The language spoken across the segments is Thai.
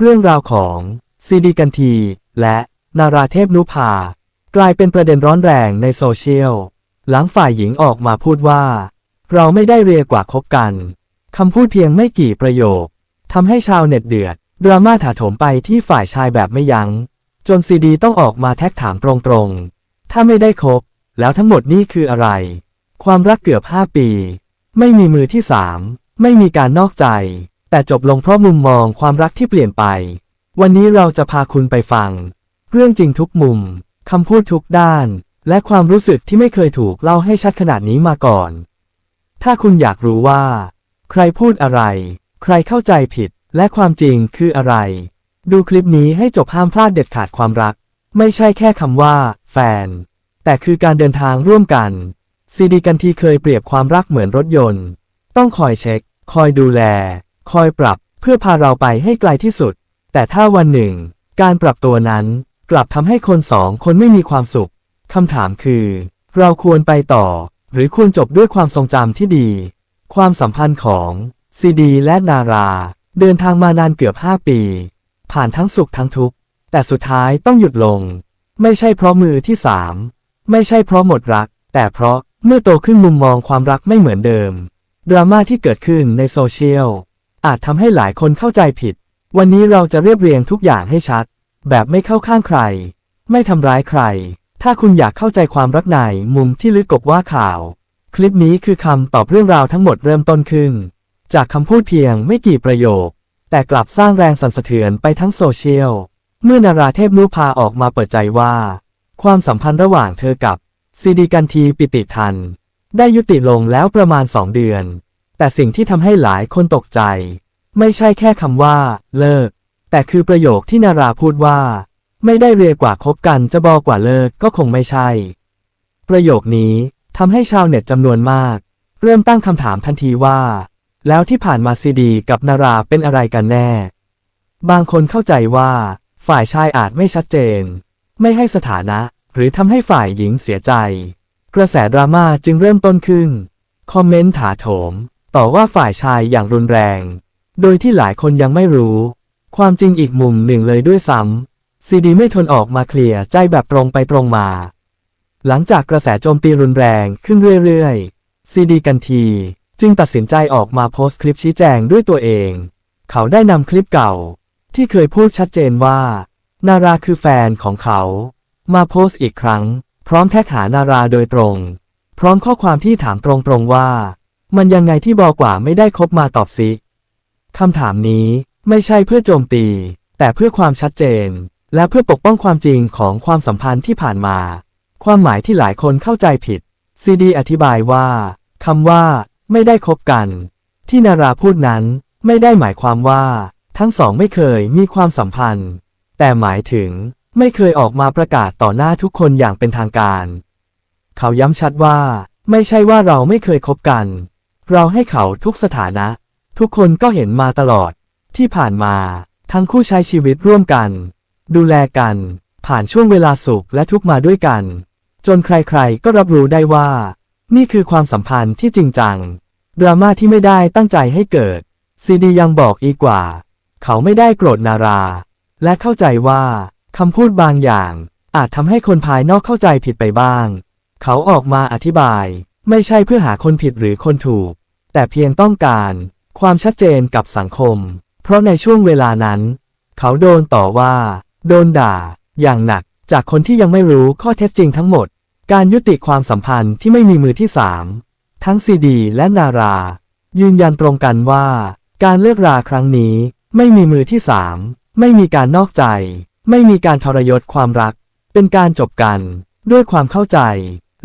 เรื่องราวของซีดีกันที และนาราเทพนุภากลายเป็นประเด็นร้อนแรงในโซเชียล หลังฝ่ายหญิงออกมาพูดว่า เราไม่ได้เรียกว่าคบกันคำพูดเพียงไม่กี่ประโยคทำให้ชาวเน็ตเดือดดราม่าถาโถมไปที่ฝ่ายชายแบบไม่ยัง้ง จนซีดีต้องออกมาแท็กถามตรงๆ ถ้าไม่ได้คบ แล้วทั้งหมดนี่คืออะไร ความรักเกือบ 5 ปี ไม่มีมือที่สามไม่มีการนอกใจ แต่จบลงเพราะมุมมองความรักที่เปลี่ยนไป วันนี้เราจะพาคุณไปฟัง เรื่องจริงทุกมุม คำพูดทุกด้าน และความรู้สึกที่ไม่เคยถูกเล่าให้ชัดขนาดนี้มาก่อน ถ้าคุณอยากรู้ว่า ใครพูดอะไร ใครเข้าใจผิด และความจริงคืออะไร ดูคลิปนี้ให้จบห้ามพลาดเด็ดขาดความรัก ไม่ใช่แค่คำว่า แฟน แต่คือการเดินทางร่วมกันซีดีกันทีเคยเปรียบความรักเหมือนรถยนต์ ต้องคอยเช็ค คอยดูแล คอยปรับเพื่อพาเราไปให้ไกลที่สุด แต่ถ้าวันหนึ่ง การปรับตัวนั้นกลับทำให้คนสองคนไม่มีความสุขคำถามคือ เราควรไปต่อ หรือควรจบด้วยความทรงจำที่ดี ความสัมพันธ์ของซีดีและนารา เดินทางมานานเกือบ 5 ปี ผ่านทั้งสุขทั้งทุกข์ แต่สุดท้ายต้องหยุดลง ไม่ใช่เพราะมือที่สามไม่ใช่เพราะหมดรัก แต่เพราะเมื่อโตขึ้นมุมมองความรักไม่เหมือนเดิม ดราม่าที่เกิดขึ้นในโซเชียล อาจทำให้หลายคนเข้าใจผิด วันนี้เราจะเรียบเรียงทุกอย่างให้ชัด แบบไม่เข้าข้างใคร ไม่ทำร้ายใคร ถ้าคุณอยากเข้าใจความรักในมุมที่ลึกกบว่าข่าว คลิปนี้คือคำตอบเรื่องราวทั้งหมดเริ่มต้นขึ้น จากคำพูดเพียงไม่กี่ประโยค แต่กลับสร้างแรงสั่นสะเทือนไปทั้งโซเชียล เมื่อนาราเทพนุพาออกมาเปิดใจว่า ความสัมพันธ์ระหว่างเธอกับซีดีกันทีปิติทัน ได้ยุติลงแล้วประมาณสองเดือน แต่สิ่งที่ทำให้หลายคนตกใจ ไม่ใช่แค่คำว่า เลิก แต่คือประโยคที่นาราพูดว่า ไม่ได้เรียกว่าคบกันจะบอกว่าเลิกก็คงไม่ใช่ ประโยคนี้ทำให้ชาวเน็ตจำนวนมาก เริ่มตั้งคำถามทันทีว่า แล้วที่ผ่านมาซีดีกับนาราเป็นอะไรกันแน่ บางคนเข้าใจว่า ฝ่ายชายอาจไม่ชัดเจน ไม่ให้สถานะ หรือทำให้ฝ่ายหญิงเสียใจ กระแสดราม่าจึงเริ่มต้นขึ้น คอมเมนต์ถาโถม ต่อว่าฝ่ายชายอย่างรุนแรง โดยที่หลายคนยังไม่รู้ ความจริงอีกมุมหนึ่งเลยด้วยซ้ำซีดีไม่ทนออกมาเคลียร์ใจแบบตรงไปตรงมา หลังจากกระแสโจมตีรุนแรงขึ้นเรื่อยๆซีดีกันที จึงตัดสินใจออกมาโพสต์คลิปชี้แจงด้วยตัวเอง เขาได้นำคลิปเก่า ที่เคยพูดชัดเจนว่า นาราคือแฟนของเขา มาโพสต์อีกครั้ง พร้อมแท็กหานาราโดยตรง พร้อมข้อความที่ถามตรงๆว่า มันยังไงที่บอกว่าไม่ได้คบมาตอบสิคำถามนี้ไม่ใช่เพื่อโจมตี แต่เพื่อความชัดเจน และเพื่อปกป้องความจริงของความสัมพันธ์ที่ผ่านมา ความหมายที่หลายคนเข้าใจผิด ซีดีอธิบายว่าคำว่า ไม่ได้คบกัน ที่นาราพูดนั้นไม่ได้หมายความว่า ทั้งสองไม่เคยมีความสัมพันธ์ แต่หมายถึงไม่เคยออกมาประกาศต่อหน้าทุกคนอย่างเป็นทางการ เขาย้ำชัดว่า ไม่ใช่ว่าเราไม่เคยคบกัน เราให้เขาทุกสถานะ ทุกคนก็เห็นมาตลอด ที่ผ่านมาทั้งคู่ใช้ชีวิตร่วมกัน ดูแลกัน ผ่านช่วงเวลาสุขและทุกมาด้วยกัน จนใครๆก็รับรู้ได้ว่า นี่คือความสัมพันธ์ที่จริงจัง ดราม่าที่ไม่ได้ตั้งใจให้เกิด ซีดียังบอกอีกว่า เขาไม่ได้โกรธนารา และเข้าใจว่าคำพูดบางอย่าง อาจทำให้คนภายนอกเข้าใจผิดไปบ้าง เขาออกมาอธิบาย ไม่ใช่เพื่อหาคนผิดหรือคนถูก แต่เพียงต้องการความชัดเจนกับสังคม เพราะในช่วงเวลานั้น เขาโดนต่อว่า โดนด่า อย่างหนักจากคนที่ยังไม่รู้ข้อเท็จจริงทั้งหมด การยุติความสัมพันธ์ที่ไม่มีมือที่สามทั้งซีดีและนารา ยืนยันตรงกันว่า การเลิกราครั้งนี้ไม่มีมือที่สามไม่มีการนอกใจ ไม่มีการทรยศความรัก เป็นการจบกันด้วยความเข้าใจ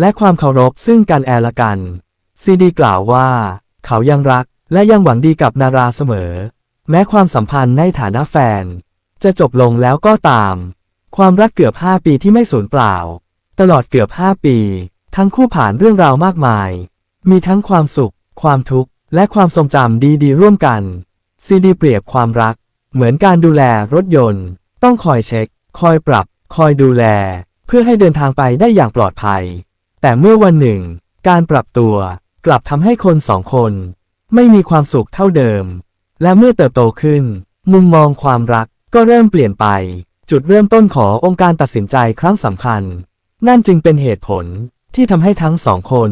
และความเคารพซึ่งกันแอละกัน ซีดีกล่าวว่า เขายังรักและยังหวังดีกับนาราเสมอ แม้ความสัมพันธ์ในฐานะแฟน จะจบลงแล้วก็ตาม ความรักเกือบ 5 ปีที่ไม่สูญเปล่า ตลอดเกือบ 5 ปี ทั้งคู่ผ่านเรื่องราวมากมาย มีทั้งความสุข ความทุกข์ และความทรงจำดีๆ ร่วมกัน ซีดีเปรียบความรัก เหมือนการดูแลรถยนต์ ต้องคอยเช็ค คอยปรับ คอยดูแล เพื่อให้เดินทางไปได้อย่างปลอดภัย แต่เมื่อวันหนึ่ง การปรับตัว กลับทำให้คนสองคน ไม่มีความสุขเท่าเดิม และเมื่อเติบโตขึ้น มุมมองความรักก็เริ่มเปลี่ยนไป จุดเริ่มต้นขององค์การตัดสินใจครั้งสำคัญ นั่นจึงเป็นเหตุผลที่ทำให้ทั้งสองคน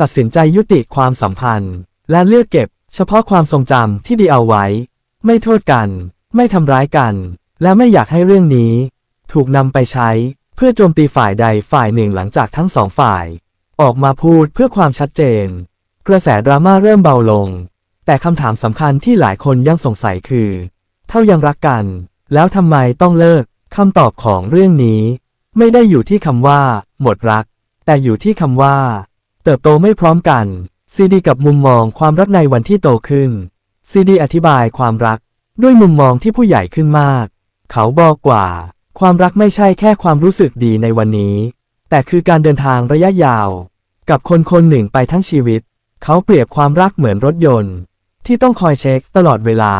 ตัดสินใจยุติความสัมพันธ์ และเลือกเก็บเฉพาะความทรงจำที่ดีเอาไว้ ไม่โทษกัน ไม่ทำร้ายกัน และไม่อยากให้เรื่องนี้ ถูกนำไปใช้เพื่อโจมตีฝ่ายใดฝ่ายหนึ่งหลังจากทั้งสองฝ่าย ออกมาพูดเพื่อความชัดเจน กระแสดราม่าเริ่มเบาลง แต่คำถามสำคัญที่หลายคนยังสงสัยคือ เท่ายังรักกัน แล้วทำไมต้องเลิกคำตอบของเรื่องนี้ ไม่ได้อยู่ที่คำว่า หมดรัก แต่อยู่ที่คำว่า เติบโตไม่พร้อมกันซีดีกับมุมมองความรักในวันที่โตขึ้นซีดีอธิบายความรักด้วยมุมมองที่ผู้ใหญ่ขึ้นมาก เขาบอกว่า ความรักไม่ใช่แค่ความรู้สึกดีในวันนี้ แต่คือการเดินทางระยะยาว กับคนคนหนึ่งไปทั้งชีวิต เขาเปรียบความรักเหมือนรถยนต์ ที่ต้องคอยเช็คตลอดเวลา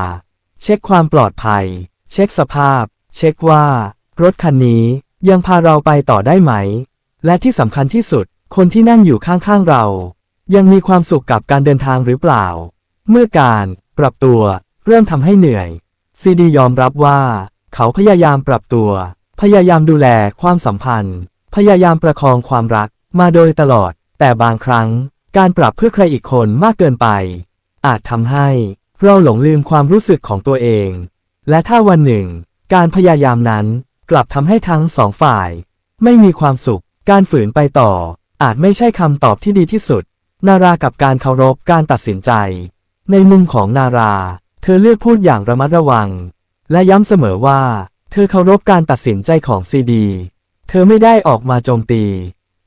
เช็คความปลอดภัย เช็คสภาพ เช็คว่า รถคันนี้ยังพาเราไปต่อได้ไหม และที่สำคัญที่สุด คนที่นั่งอยู่ข้างๆเรา ยังมีความสุขกับการเดินทางหรือเปล่า เมื่อการปรับตัวเริ่มทำให้เหนื่อย ซีดียอมรับว่า เขาพยายามปรับตัว พยายามดูแลความสัมพันธ์ พยายามประคองความรักมาโดยตลอด แต่บางครั้งการปรับเพื่อใครอีกคนมากเกินไป อาจทำให้เราหลงลืมความรู้สึกของตัวเอง และถ้าวันหนึ่ง การพยายามนั้นกลับทำให้ทั้งสองฝ่าย ไม่มีความสุข การฝืนไปต่อ อาจไม่ใช่คำตอบที่ดีที่สุด นารากับการเคารพการตัดสินใจ ในมุมของนารา เธอเลือกพูดอย่างระมัดระวัง และย้ำเสมอว่า เธอเคารพการตัดสินใจของซีดี เธอไม่ได้ออกมาโจมตี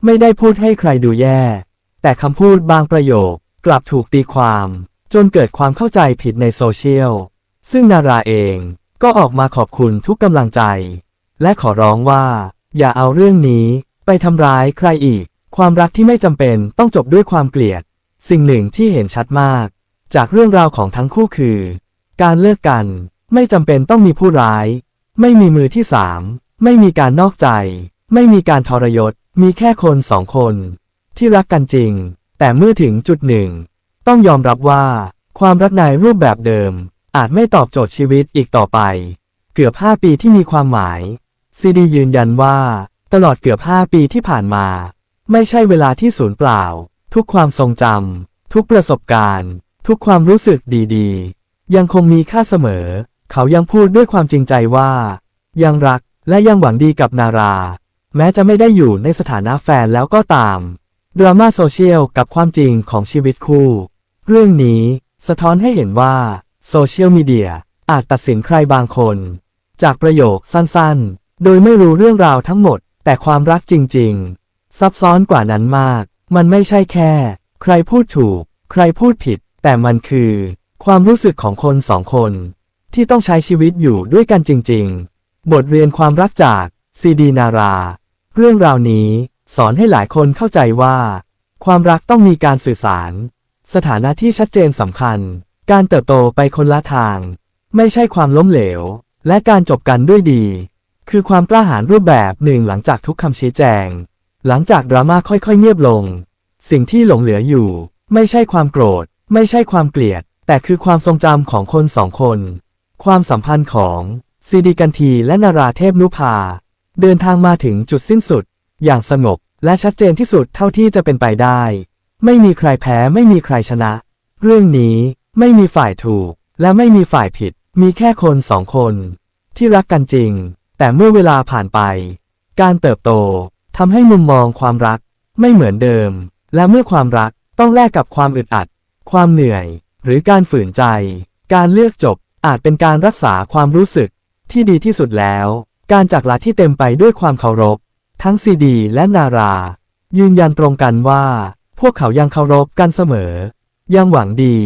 ไม่ได้พูดให้ใครดูแย่ แต่คำพูดบางประโยคกลับถูกตีความ จนเกิดความเข้าใจผิดในโซเชียล ซึ่งนาราเองก็ออกมาขอบคุณทุกกำลังใจ และขอร้องว่า อย่าเอาเรื่องนี้ไปทำร้ายใครอีก ความรักที่ไม่จำเป็นต้องจบด้วยความเกลียด สิ่งหนึ่งที่เห็นชัดมาก จากเรื่องราวของทั้งคู่คือ การเลิกกันไม่จำเป็นต้องมีผู้ร้าย ไม่มีมือที่สาม ไม่มีการนอกใจ ไม่มีการทรยศ มีแค่คนสองคนที่รักกันจริง แต่เมื่อถึงจุดหนึ่ง ต้องยอมรับว่า ความรักในรูปแบบเดิม อาจไม่ตอบโจทย์ชีวิตอีกต่อไป เกือบ 5 ปีที่มีความหมายซีดียืนยันว่า ตลอดเกือบ 5 ปีที่ผ่านมา ไม่ใช่เวลาที่สูญเปล่า ทุกความทรงจำทุกประสบการณ์ ทุกความรู้สึกดีๆ ยังคงมีค่าเสมอ เขายังพูดด้วยความจริงใจว่า ยังรักและยังหวังดีกับนารา แม้จะไม่ได้อยู่ในสถานะแฟนแล้วก็ตาม ดราม่าโซเชียลกับความจริงของชีวิตคู่ เรื่องนี้สะท้อนให้เห็นว่าโซเชียลมีเดียอาจตัดสินใครบางคน จากประโยคสั้นๆ โดยไม่รู้เรื่องราวทั้งหมด แต่ความรักจริงๆ ซับซ้อนกว่านั้นมาก มันไม่ใช่แค่ ใครพูดถูก ใครพูดผิด แต่มันคือ ความรู้สึกของคนสองคน ที่ต้องใช้ชีวิตอยู่ด้วยกันจริงๆ บทเรียนความรักจากซีดีนารา เรื่องราวนี้สอนให้หลายคนเข้าใจว่า ความรักต้องมีการสื่อสาร สถานะที่ชัดเจนสำคัญ การเติบโตไปคนละทาง ไม่ใช่ความล้มเหลว และการจบกันด้วยดี คือความกล้าหาญรูปแบบหนึ่งหลังจากทุกคำชี้แจง หลังจากดราม่าค่อยๆ เงียบลง สิ่งที่หลงเหลืออยู่ ไม่ใช่ความโกรธ ไม่ใช่ความเกลียด แต่คือความทรงจำของคนสองคน ความสัมพันธ์ของซีดีกันทีและนาราเทพนุภา เดินทางมาถึงจุดสิ้นสุด อย่างสงบและชัดเจนที่สุดเท่าที่จะเป็นไปได้ ไม่มีใครแพ้ไม่มีใครชนะ เรื่องนี้ไม่มีฝ่ายถูก และไม่มีฝ่ายผิด มีแค่คนสองคน ที่รักกันจริง แต่เมื่อเวลาผ่านไป การเติบโตทำให้มุมมองความรัก ไม่เหมือนเดิม และเมื่อความรักต้องแลกกับความอึดอัด ความเหนื่อย หรือการฝืนใจ การเลือกจบอาจเป็นการรักษาความรู้สึกที่ดีที่สุดแล้ว การจากลาที่เต็มไปด้วยความเคารพ ทั้งซีดีและนารา ยืนยันตรงกันว่า พวกเขายังเคารพกันเสมอ ยังหวังดี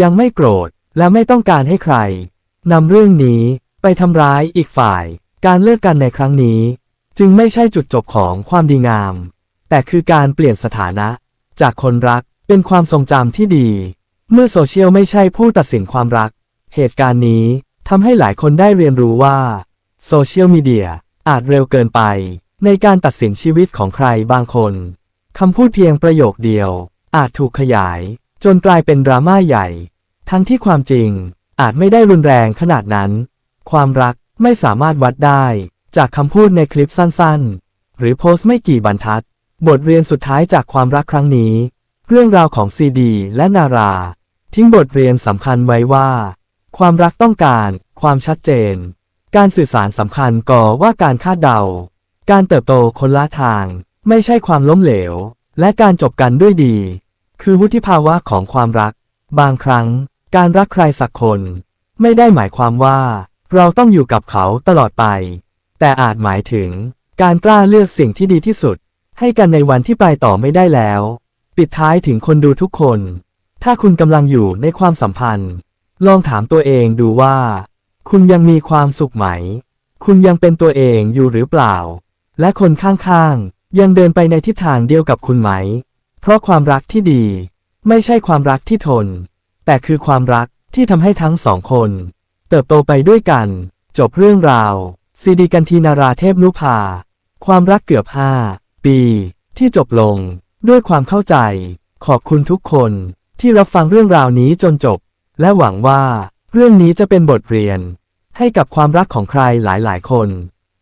ยังไม่โกรธ และไม่ต้องการให้ใครนำเรื่องนี้ไปทำร้ายอีกฝ่าย การเลิกกันในครั้งนี้ จึงไม่ใช่จุดจบของความดีงาม แต่คือการเปลี่ยนสถานะ จากคนรักเป็นความทรงจำที่ดี เมื่อโซเชียลไม่ใช่ผู้ตัดสินความรัก เหตุการณ์นี้ทำให้หลายคนได้เรียนรู้ว่า โซเชียลมีเดียอาจเร็วเกินไป ในการตัดสินชีวิตของใครบางคน คำพูดเพียงประโยคเดียว อาจถูกขยาย จนกลายเป็นดราม่าใหญ่ ทั้งที่ความจริง อาจไม่ได้รุนแรงขนาดนั้น ความรักไม่สามารถวัดได้ จากคำพูดในคลิปสั้นๆ หรือโพสต์ไม่กี่บรรทัด บทเรียนสุดท้ายจากความรักครั้งนี้ เรื่องราวของซีดี และนารา ทิ้งบทเรียนสำคัญไว้ว่า ความรักต้องการความชัดเจน การสื่อสารสำคัญก่อว่าการคาดเดา การเติบโตคนละทาง ไม่ใช่ความล้มเหลว และการจบกันด้วยดี คือวุฒิภาวะของความรัก บางครั้ง การรักใครสักคน ไม่ได้หมายความว่า เราต้องอยู่กับเขาตลอดไป แต่อาจหมายถึง การกล้าเลือกสิ่งที่ดีที่สุด ให้กันในวันที่ไปต่อไม่ได้แล้ว ปิดท้ายถึงคนดูทุกคน ถ้าคุณกำลังอยู่ในความสัมพันธ์ ลองถามตัวเองดูว่า คุณยังมีความสุขไหม คุณยังเป็นตัวเองอยู่หรือเปล่า และคนข้างๆ ยังเดินไปในทิศทางเดียวกับคุณไหม เพราะความรักที่ดี ไม่ใช่ความรักที่ทน แต่คือความรักที่ทำให้ทั้งสองคน เติบโตไปด้วยกัน จบเรื่องราวซีดีกันทีนาราเทพนุภา ความรักเกือบห้าปี ที่จบลง ด้วยความเข้าใจ ขอบคุณทุกคนที่รับฟังเรื่องราวนี้จนจบ และหวังว่า เรื่องนี้จะเป็นบทเรียน ให้กับความรักของใครหลายๆ คน